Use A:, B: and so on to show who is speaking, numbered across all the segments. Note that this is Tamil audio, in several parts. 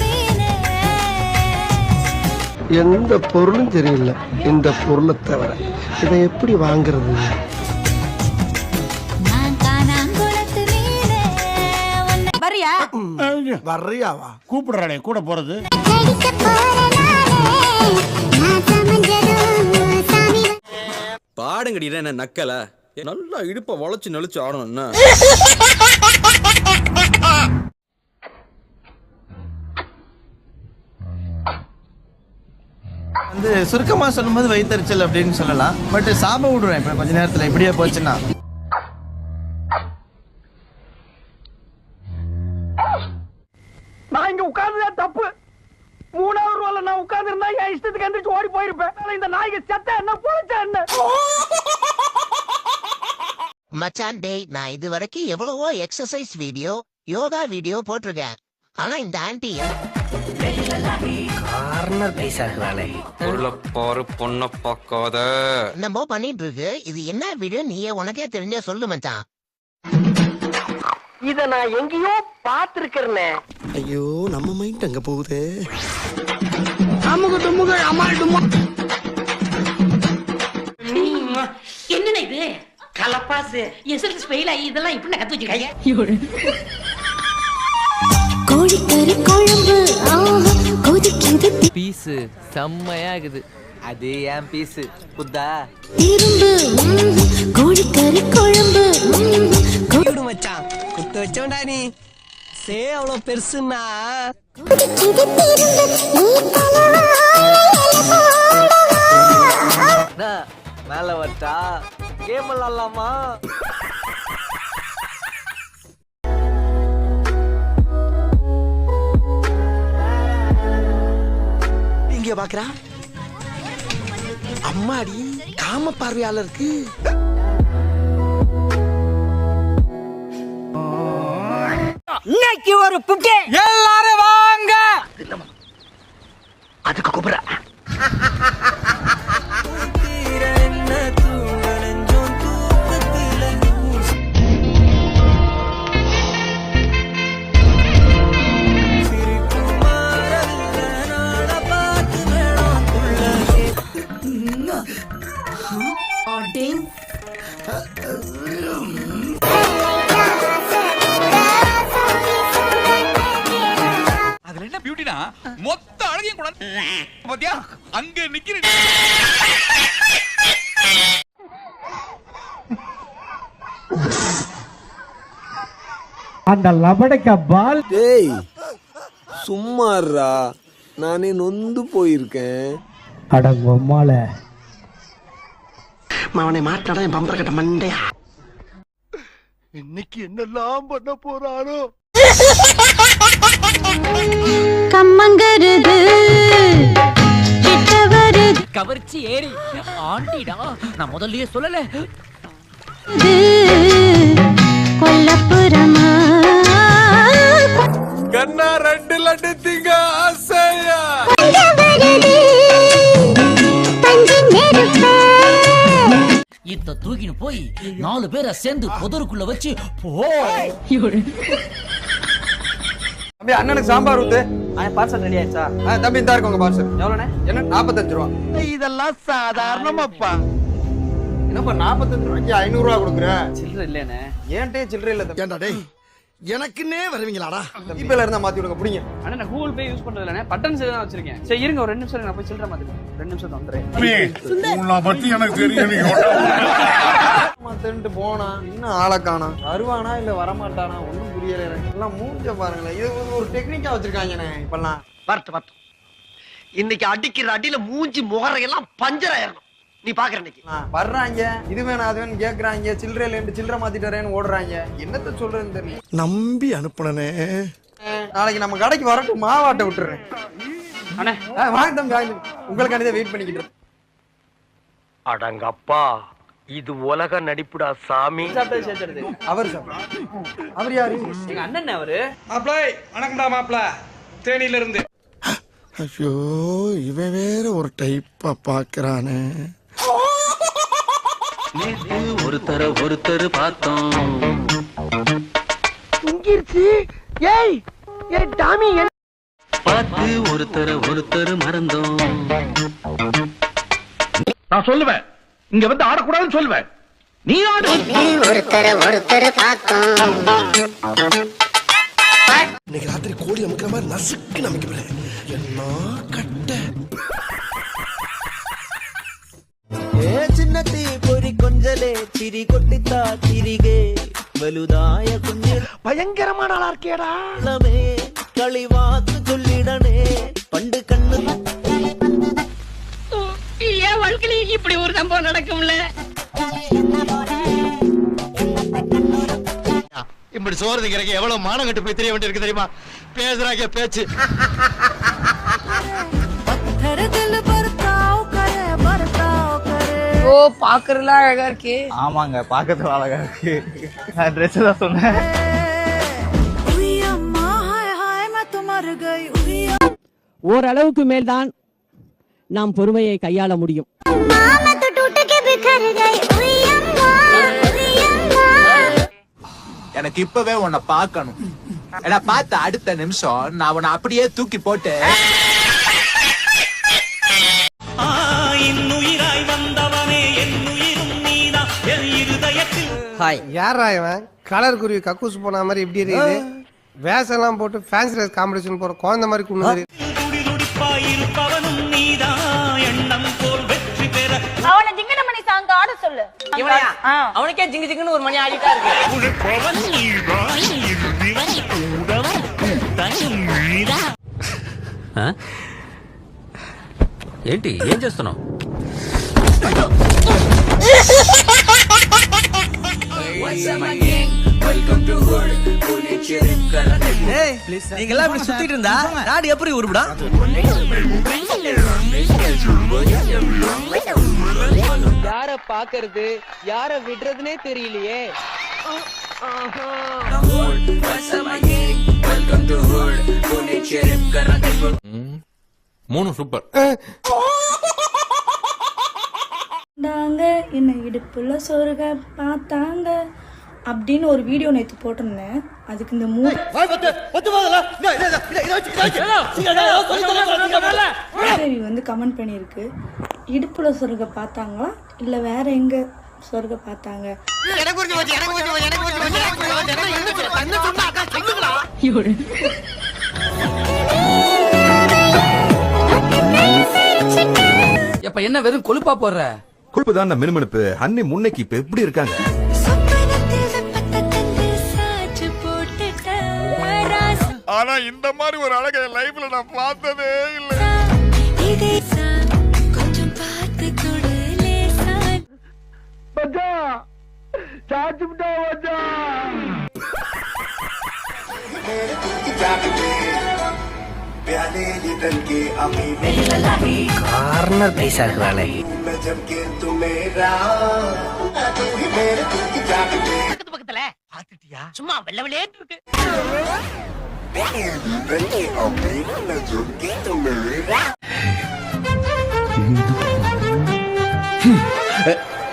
A: மீனே
B: எந்த பொருளும் சரியில்லை இந்த பொருளை தவிர இதை எப்படி வாங்குறது? வர்றியாவா?
C: கூப்பிடுறானே கூட போறது.
D: பாடுங்கடி என்ன நக்கல? நல்லா இடுப்ப வளைச்சு நெளிச்சு ஆடணும் என்ன?
E: வந்து சுருக்கமா சொல்லும்போது வயிற்றுச்சல் அப்படின்னு சொல்லலாம். பட் சாப விடுவேன் இப்போ கொஞ்ச நேரத்துல இப்படியே போச்சுன்னா.
F: போயிருப்பேன். இந்த நாய்க்கு செத்த என்ன பொழைச்ச என்ன?
G: மச்சான் டேய் நான் இது வரைக்கும் எவ்வளவோ எக்ஸசைஸ் வீடியோ யோகா வீடியோ போட்டிருக்கேன். ஆனா இந்த ஆன்டி
D: பொருளை பாரு பொண்ண பார்க்காத.
G: என்னமோ பண்ணிட்டு இருக்கு இது என்ன வீடியோ நீயே உனக்கே தெரிஞ்ச சொல்லு மச்சான்.
F: இத நான் எங்கேயோ பாத்துருக்கிறேனே
B: ஐயோ நம்ம மைண்ட் அங்க போகுது.
H: என்னண்ணே இது?
F: கலப்பாசு.
H: எஸ்எல்சி ஃபெயில் ஆகி இதெல்லாம் இப்படி கத்து வச்சிருக்காங்க?
A: கோழிக்கறி குழம்பு. ஆஹா கொதிக்குது.
I: பீஸு செம்மையா இருக்குது அது ஏன் பீஸு. புத்தா.
A: திரும்பு ம்ம். கோழிக்கறி குழம்பு. ம்ம். கொ-
F: மச்சான். குத்து வச்சோண்டா நீ. சே அவ்வளவு பெருசுன்னா?
I: மேல வட்டா கேம் விளாடலாமா?
B: இங்க பாக்குறா. அம்மாடி காம பார்வையாளருக்கு
F: இன்னைக்கு ஒரு புட்டி எல்லாரும் வாங்க. அதுக்கு கூப்பிடுற.
C: அதுல மொத்த அழகையும் கூட பாத்தியா? அங்க நிக்கிற
F: அந்த லபடக்க பால்
J: டேய் சும்மாறா நானே நொந்து போயிருக்கேன்.
F: அடங்கொம்மால
B: அவனை மாட்டாடா என் பம்பர கட்ட மண்டையா?
E: இன்னைக்கு என்னெல்லாம் பண்ண போறாரோ
A: கம்மங்கருது.
I: கவர்ச்சி ஏறி. ஆண்டிடா நான் முதல்லயே சொல்லல.
A: கொல்லப்புறமா.
J: கண்ணா ரெண்டு லட்டு திங்க ஆசையா
I: இத்த தூக்கின்னு போய் நாலு பேரை சேர்ந்து புதருக்குள்ள வச்சு போ.
D: தம்பி அண்ணனுக்கு சாம்பார் ஊத்து.
F: பார்சல் ரெடி ஆயிடுச்சா?
D: தம்பி இந்த இருக்கு உங்க பார்சல்
F: எவ்வளோண்ணே?
D: என்ன நாற்பத்தஞ்சு ரூபா.
E: இதெல்லாம் சாதாரணமாப்பா.
D: என்னப்பா நாற்பத்தஞ்சு ரூபாய்க்கு ஐநூறு ரூபா கொடுக்குற?
F: சில்லற இல்லைண்ணே
D: ஏன்ட்டே சில்லறை இல்ல தம்பி?
B: ஏண்டா டேய் எனக்குன்னே வருவீங்களாடா?
D: ஜிபேல இருந்தா மாத்தி விடுங்க புடிங்க.
F: அண்ணா நான் கூகுள் பே யூஸ் பண்றது இல்லைண்ணே. பட்டன் தான் வச்சிருக்கேன். சரி இருங்க ஒரு ரெண்டு நிமிஷம் நான் போய் சில்லற மாத்திக்கிறேன். ரெண்டு நிமிஷம் வந்துடுறேன்.
C: பத்தி எனக்கு தெரியும்
D: மாத்தன்ட்டு போனா இன்னும் ஆளை காணோம். வருவானா இல்ல வரமாட்டானா? ஒண்ணும் புரியல எனக்கு. எல்லாம் மூஞ்ச பாருங்களேன். இது ஒரு- டெக்னிக்கா வச்சிருக்காங்கண்ணே இப்பெல்லாம்.
F: வரட்டு வரட்டு இன்னைக்கு அடிக்கிற அடியில மூஞ்சி முகரையெல்லாம் பஞ்சர் ஆயிரணும். நீ பாக்குற இன்னைக்கு.
D: வர்றாங்க. இது வேணும் அது வேணும் கேக்குறாங்க. சில்லறை இல்லைன்னு சில்லறை மாத்திட்டு வரேன்னு ஓடுறாங்க. என்னத்த சொல்றதுன்னு தெரியல.
B: நம்பி அனுப்புனனே.
D: நாளைக்கு நம்ம கடைக்கு வரட்டும் மாவாட்ட விட்டுறேன்.
F: அண்ணே.
D: வாங்க தம்பி வாங்க தம்பி. உங்களுக்காண்டி வெயிட் பண்ணிக்கிட்டு.
F: அடங்கப்பா. இது உலக நடிப்புடா சாமி.
D: அவர் சார் அவர் யாரு?
F: எங்க அண்ணன் அவரு.
C: மாப்பிள வணக்கம்டா மாப்பிள. தேனியில இருந்து
B: ஐயோ இவன் வேற ஒரு டைப்பா பாக்குறானே.
I: ஒருத்தர ஒருத்தர் பார்த்தோம்.
K: ஏய் ஏய் டாமி
I: பார்த்து ஒருத்தர ஒருத்தர் மறந்தோம்.
K: நான் சொல்லுவேன். இங்க வந்து ஆடக்கூடாதுன்னு சொல்லுவேன் நீ ஆடு
L: ராத்திரி கோழி அமைக்கிற மாதிரி நசுக்கு நமக்கு என்ன கட்ட?
M: ஏ சின்ன தீ பொறி கொஞ்சலே சிரி கொட்டித்தா திரிகே.
K: வலுதாய குஞ்சு பயங்கரமான ஆளா இருக்கேடா
M: களி சொல்லிடனே. பண்டு கண்ணு
H: என் வாழ்க்கையில இப்படி ஒரு சம்பவம் நடக்கும்ல?
N: இப்படி சோறு திங்கிறக்கு எவ்வளவு மானம் கட்டு போய் தெரிய வேண்டியிருக்கு தெரியுமா? பேசுறாங்க பேச்சு.
H: ஓ பாக்குறதுலாம் அழகா இருக்கே.
M: ஆமாங்க பார்க்கறது அழகா இருக்கு. நான் ட்ரெஸ் தான் சொன்னேன்.
I: ஓரளவுக்கு மேல்தான் நாம் பொறுமையை கையாள முடியும்.
J: எனக்கு இப்பவே உன்னை பார்க்கணும். ஏன்னா பார்த்த அடுத்த நிமிஷம் நான் உன்னை அப்படியே தூக்கி போட்டு
M: ஹாய்.
L: யாரா இவன்? கலர் குருவி கக்கூஸ் போன மாதிரி எப்படி இருக்குது. வேஷம் எல்லாம் போட்டு ஃபேன்ஸ் ரேஸ் காம்படிஷன் போற குழந்தை மாதிரி குண்டு
H: இவனையா அவனுக்கே ஜிங்கு ஜிங்குன்னு ஒரு மணி ஆடிட்டா இருக்கு
I: ఏంటి ఏం చేస్తున్నావు
M: ஏய் நீங்கெல்லாம் இப்படி சுத்திட்டு இருந்தா நாடு எப்படி உருப்பிடா
K: யார பாக்குறது யார விடுறதுனே தெரியலையே.
O: மூணு சூப்பர்
P: தாங்க என்ன இடுப்புல சொருக பார்த்தாங்க. அப்படின்னு ஒரு வீடியோ நேத்து போட்டிருந்தேன் அதுக்கு இந்த மூணு கேள்வி வந்து கமெண்ட் பண்ணியிருக்கு இடுப்புல சொருக பார்த்தாங்களா இல்ல வேற எங்க சொருக பார்த்தாங்க
I: இப்ப என்ன வெறும் கொழுப்பா போடுற
J: கொழுப்பு தான் மினுமினுப்பு அன்னி முன்னைக்கு இப்ப எப்படி இருக்காங்க ஆனா இந்த மாதிரி ஒரு அழகை லைஃப்ல நான் பார்த்ததே இல்ல.
K: மச்சான் சாச்சுட்டா மச்சான்.
M: கார்னர் பைசா இருக்கிறாளே.
H: பக்கத்து பக்கத்துல. பாத்துட்டியா சும்மா வெள்ள வெள்ளேன்னு இருக்கு.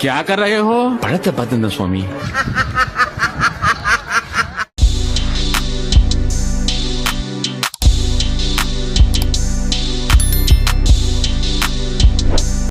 O: क्या कर रहे हो पढ़ते पतंद स्वामी